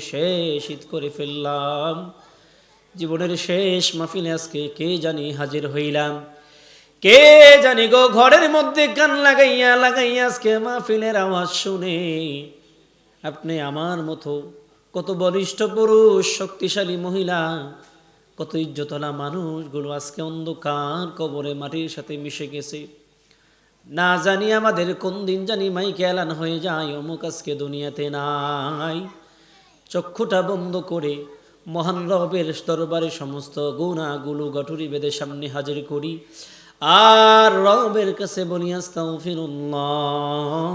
শেষ করে ফেললাম। জীবনের শেষ মাহফিলে আজকে কে জানি হাজির হইলাম। কে জানি গো ঘরের মধ্যে কান লাগাইয়া লাগাইয়া আজকে মাহফিলের আওয়াজ শুনে আপনি আমার মতো কত বলিষ্ঠ পুরুষ, শক্তিশালী মহিলা, কত ইজ্জতলা মানুষগুলো আজকে অন্ধকার কবরে মাটির সাথে মিশে গেছে। না জানি আমাদের কোন দিন জানি মাইকে এলান হয়ে যায়, অমুক আজকে দুনিয়াতে নাই। চক্ষুটা বন্ধ করে মহান রবের দরবারে সমস্ত গুণাগুলো গঠুরি বেদে সামনে হাজির করি। আর রবের কাছে বলি, আস্তাগফিরুল্লাহ।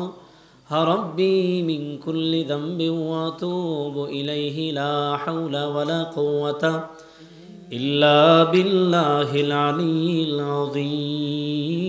রব্বি মিন কুল্লি যামবি ওয়া আতুবু ইলাইহি লা হাওলা ওয়ালা কুওয়াতা ইল্লা বিল্লাহিল আলিয়্যিল আযীম।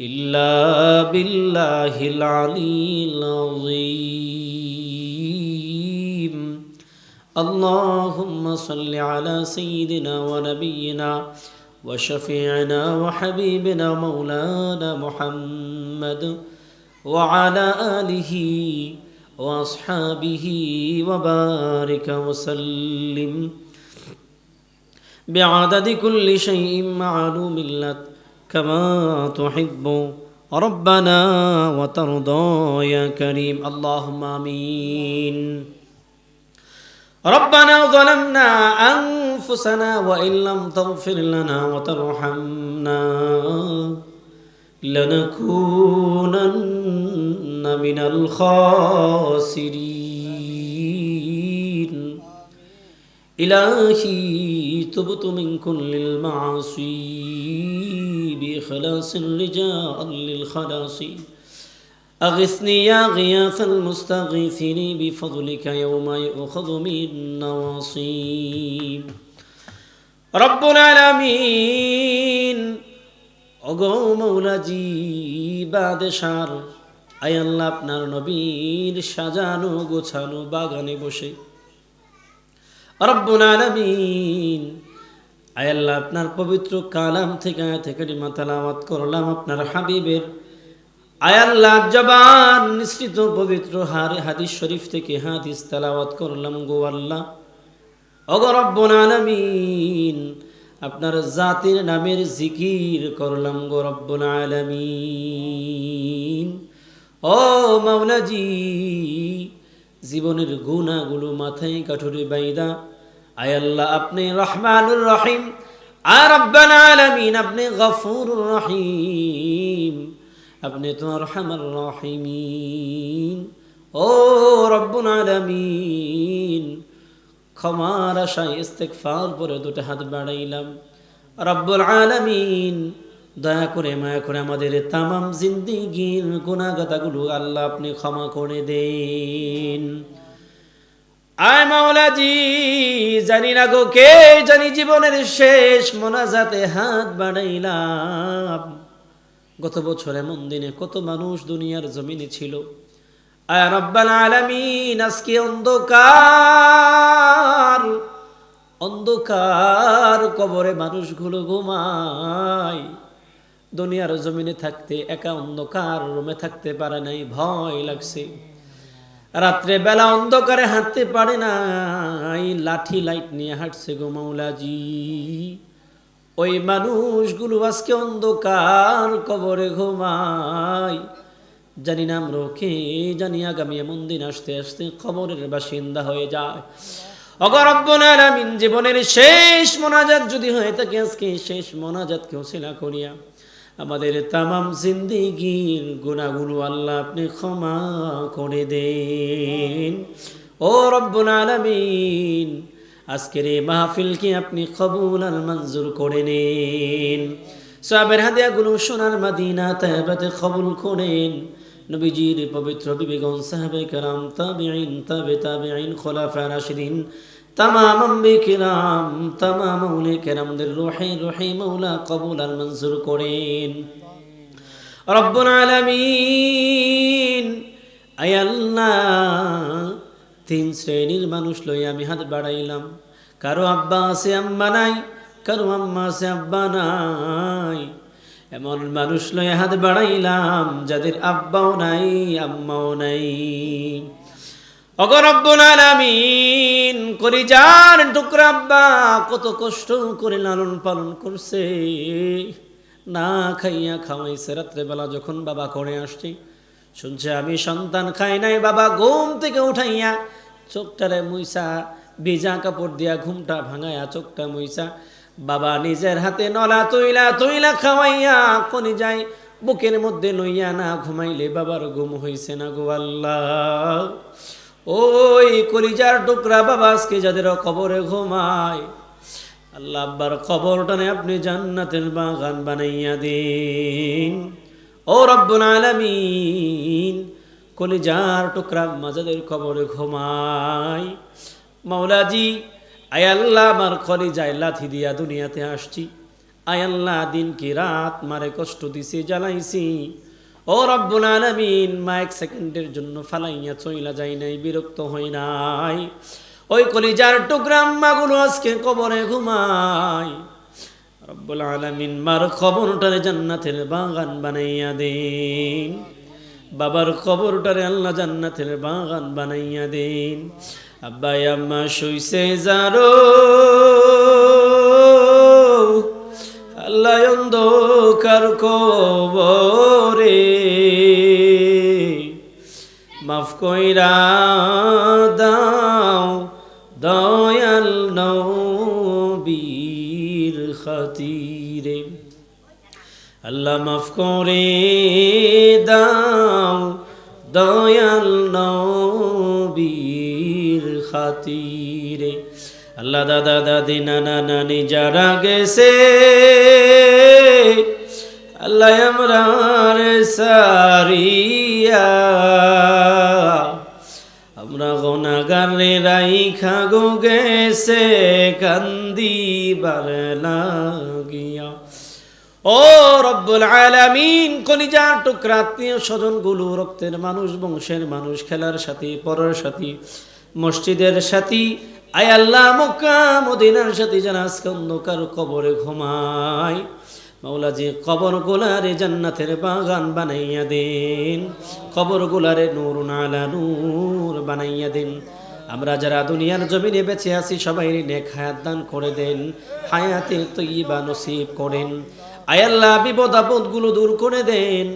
إلا بالله العلي العظيم. اللهم صل على سيدنا ونبينا وشفيعنا وحبيبنا مولانا محمد وعلى آله وأصحابه وبارك وسلم بعدد كل شيء معلوم لك. كما تحب. ربنا وترضى يا كريم. اللهم آمين. ربنا ظلمنا أنفسنا وإن لم تغفر لنا وترحمنا لنكونن من الخاسرين. إلهي تبت من كل المعاصي بإخلاص رجاء للخلاص أغثني يا غياث المستغيثين بفضلك يوم يؤخذ من النواصي رب العالمين ওগো মৌলাজি বাদেশার আয় আল্লাহ আপনার নবীর সাজানো গোছানো বাগানে বসে রব্বুল আলামিন। আয় আল্লাহ, আপনার পবিত্র কালাম থেকে আয়াতে কারিমা তেলাওয়াত করলাম আপনার হাবিবের। আয় আল্লাহ, জবান নিঃসৃত পবিত্র হারে হাদিস শরীফ থেকে হাদিস তেলাওয়াত করলাম গো আল্লাহ। ওগো রব্বুল আপনার জাতির নামের জিকির করলাম গো রব্বুল আলামিন। ও মাওলাজি জীবনের গুণাগুলো মাথায় কাঠুরে বাইদা। আয় আল্লাহ, আপনি রহমানুর রহিম। আর রব্বাল আলামিন, আপনি গফুরুর রহিম। আপনি তো রহমান রহিমিন। ও রব্বুল আলামিন, ক্ষমার আশায় ইস্তেকফার পরে দুটো হাত বাড়াইলাম। রব্বুল আলামিন দয়া করে মায়া করে আমাদের তামাম জিন্দিগির গুণাগাতাগুলো আল্লাহ আপনি ক্ষমা করে দেন। আয় মাওলাজি জানি না গো কে, জানি জীবনের শেষ মোনাজাতে হাত বাড়াইলাম। গত বছর এমন দিনে কত মানুষ দুনিয়ার জমিনে ছিল। আয় রব্বাল আলামিন, আজকে অন্ধকার। অন্ধকার কবরে মানুষগুলো ঘুমায়। দুনিয়ার জমিনে থাকতে, একা অন্ধকার রুমে থাকতে পারে নাই, ভয় লাগছে। রাত্রে বেলা অন্ধকারে হাঁটতে পারে না এই লাঠি লাইট নিয়ে হাঁটছে গো মৌলাজি ওই মানুষগুলো আজকে অন্ধকার কবরে ঘুমায়। জানি না আমরা কে জানি, আগামী এমন দিন আসতে আসতে খবরের বাসিন্দা হয়ে যায়। অগরব্বনালামিন জীবনের শেষ মোনাজাত যদি হয়ে থাকে, আজকে শেষ মোনাজাত কেউ শিলা করিয়া আমাদের তামাম জিন্দিগির গুণাগুলো আল্লাহ আপনি ক্ষমা করে দেন। ও রব্বুল আলামিন, আজকের এই মাহফিলকে আপনি কবুল আর মঞ্জুর করে নেন। সাবের হাদিয়াগুলো সোনার মাদিনা তাইবাতে কবুল করেন। নবীজির পবিত্র বিবেগন সাহাবে কারাম, তাবিঈন, তাবে তাবিঈন, খোলাফা রাশিদিন তামাম আম্বি কিরাম তামাম মৌলে কেরামদের রোহে রোহে মৌলা কবুল আর মঞ্জুর করেন। রব্বুল আলামিন, আয় আল্লাহ, তিন শ্রেণির মানুষ লই আমি হাত বাড়াইলাম। কারও আব্বা আছে, আম্মা নাই, কারও আম্মা আছে, আব্বা নাই। এমন মানুষ লই হাত বাড়াইলাম, যাদের আব্বাও নাই, আম্মাও নাই। আলামিন করি যান টুকরা কত কষ্ট করে লালন পালন করছে। না খাইয়া খাওয়াইছে রাত্রেবেলা যখন বাবা করে আসছি, শুনছে, আমি সন্তান খাই নাই বাবা, ঘুম থেকে উঠাইয়া চোখটারে মুইসা ভিজা কাপড় দিয়া ঘুমটা ভাঙাইয়া চোখটা মুইসা বাবা নিজের হাতে নলা তৈলা তৈলা খাওয়াইয়া কোনি যায় বুকের মধ্যে লইয়া না ঘুমাইলে বাবার ঘুম হইছে না গো আল্লাহ। ওই কলিজার টুকরা বাবা আজকে যাদের কবরে ঘুমায়, আল্লাহ আব্বার কবরটানে আপনি জান্নাতের বাগান বানাইয়া দিন। ও রব্বুল আলামিন, কলিজার টুকরা মাজাদের কবরে ঘুমায়, মাওলাজি, আয় আল্লাহ আমার কলিজায় লাথি দিয়া দুনিয়াতে আসছি। আয় আল্লাহ দিন কি রাত মারে কষ্ট দিছি, জ্বালাইছি। ও রব্বুল আলামিন মা এক সেকেন্ডের জন্য ফালাইয়া চইলা যাই নাই, বিরক্ত হই নাই। ওই কলিজার টুকরা আম্মাগুলো আজকে কবরে ঘুমায়। রব্বুল আলামিন মার খবরটারে জান্নাতের বাগান বানাইয়া দিন। বাবার খবরটারে আল্লাহ জান্নাতের বাগান বানাইয়া দিন। আব্বাই, আম্মা শুইছে যারো আল্লাহ অন্ধকার কবরে মাফ কইরা দাও, দয়াল নবীর খাতিরে। আল্লাহ মাফ করে দাও, দয়াল নবীর খাতিরে। আল্লাহ দাদা দাদি, নানা নানি যারা গেছে আল্লাহ আমরা সারিয়া। আমরা গনাগারে রাইখা গো গেছে কান্দি বার লাগিয়া। ও রব্বুল আলামিন, কলিজার টুকরা, আত্মীয় স্বজনগুলো, রক্তের মানুষ, বংশের মানুষ, খেলার সাথী, পরের সাথী, মসজিদের সাথী, আয় আল্লাহ মক্কা, মদিনার সাথী যারা আজকে অন্ধকার কবরে ঘুমায়। মাওলাজি কবর গোলারে জান্নাতের বাগান বানাইয়া দেন। কবর গোলারে নূর নালা নূর বানাইয়া দেন। আমরা যারা দুনিয়ার জমিনে বেঁচে আছি সবাই নেক হায়াত দান করে দেন, হায়াতে তৈবা নসিব করেন। আয়াল্লাহ বিপদ আপদগুলো দূর করে দেন।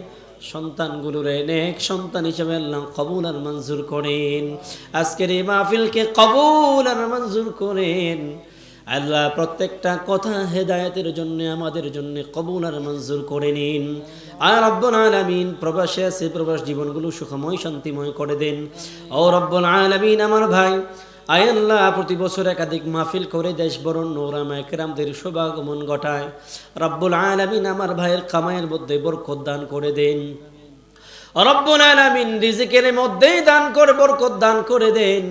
সন্তানগুলোর নেক সন্তান হিসেবে আল্লাহ কবুল আর মঞ্জুর করেন। আজকের এই মাহফিলকে কবুল আর মঞ্জুর করেন। আল্লাহ প্রত্যেকটা কথা হেদায়েতের জন্য, আমাদের জন্য কবুল আর মঞ্জুর করে নিন। আর রব্বুল আলামিন প্রবাসে আছে, প্রবাস জীবনগুলো সুখময়, শান্তিময় করে দেন। ও রব্বুল আলামিন আমার ভাই আয়াল্লাহ প্রতি বছর একাধিক মাহফিল করে দেশ বরণ নোরামা একরামদের শুভাগমন ঘটায়। রব্বুল আলামিন আমার ভাইয়ের কামাইয়ের মধ্যে বরকত দান করে দেন। রব্বুল আলামিন রিজিকের মধ্যেই দান করে, বরকত দান করে দেন।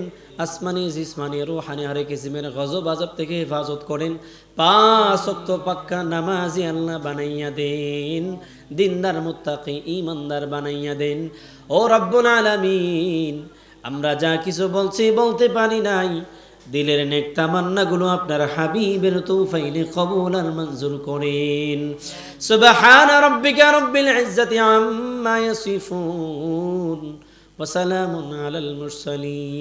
আসমানি জিসমানি, রুহানি, হরে কিসিমের গজব আজব থেকে হেফাজত করেন। পাঁচ অক্ত পাক্কা নামাজি আল্লাহ বানাইয়া দেন। দিনদার মুত্তাকি ইমানদার বানাইয়া দেন। ও রব্বুল আলামিন, আমরা যা কিছু বলছি বলতে পারি নাই। দিলের নেক তামান্নাগুলো আপনার হাবিবের তৌফাইলে কবুল আর মঞ্জুর করেন। সুবহান রাব্বিকা রাব্বিল ইজ্জাতি আম্মা ইয়াসিফুন। ওয়া সালামুন আলাল মুরসালিন।